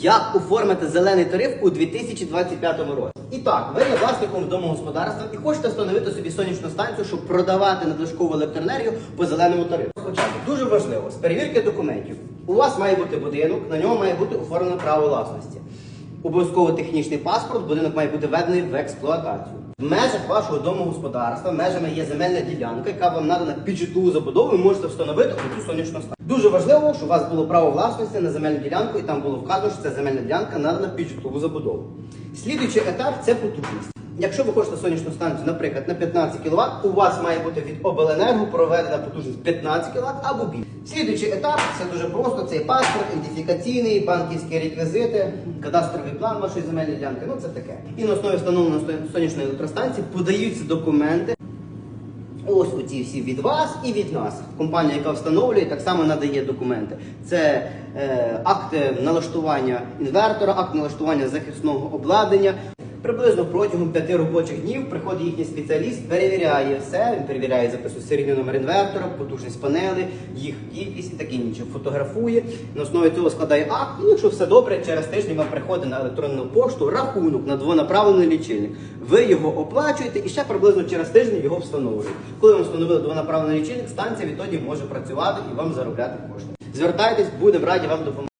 Як оформити зелений тариф у 2025 році? І так, ви є власником домогосподарства і хочете встановити собі сонячну станцію, щоб продавати надлишкову електроенергію по зеленому тарифу. Спочатку дуже важливо з перевірки документів. У вас має бути будинок, на ньому має бути оформлено право власності. Обов'язково технічний паспорт, будинок має бути введений в експлуатацію. В межах вашого домогосподарства межами є земельна ділянка, яка вам надана під житлову забудову, ви можете встановити оцю сонячну станцію. Дуже важливо, щоб у вас було право власності на земельну ділянку, і там було вказано, що ця земельна ділянка надана під житлову забудову. Слідуючий етап це потужність. Якщо ви хочете сонячну станцію, наприклад, на 15 кВт, у вас має бути від обленерго проведена потужність 15 кВт або більше. Слідуючий етап це дуже просто: це паспорт, ідентифікаційний, банківські реквізити, кадастровий план вашої земельної ділянки. Ну це таке. І на основі встановленої сонячної електростанції подаються документи. Ось оці всі від вас і від нас. Компанія, яка встановлює, так само надає документи. Це е, акт налаштування інвертора, акт налаштування захисного обладнання. Приблизно протягом п'яти робочих днів приходить їхній спеціаліст, перевіряє все. Він перевіряє, записує серійний номер інвертора, потужність панелей, їх кількість і таке інше. Фотографує. На основі цього складає акт. І якщо все добре, через тиждень вам приходить на електронну пошту рахунок на двонаправлений лічильник. Ви його оплачуєте і ще приблизно через тиждень його встановлюють. Коли вам встановили двонаправлений лічильник, станція відтоді може працювати і вам заробляти кошти. Звертайтесь, будемо раді вам допомогти.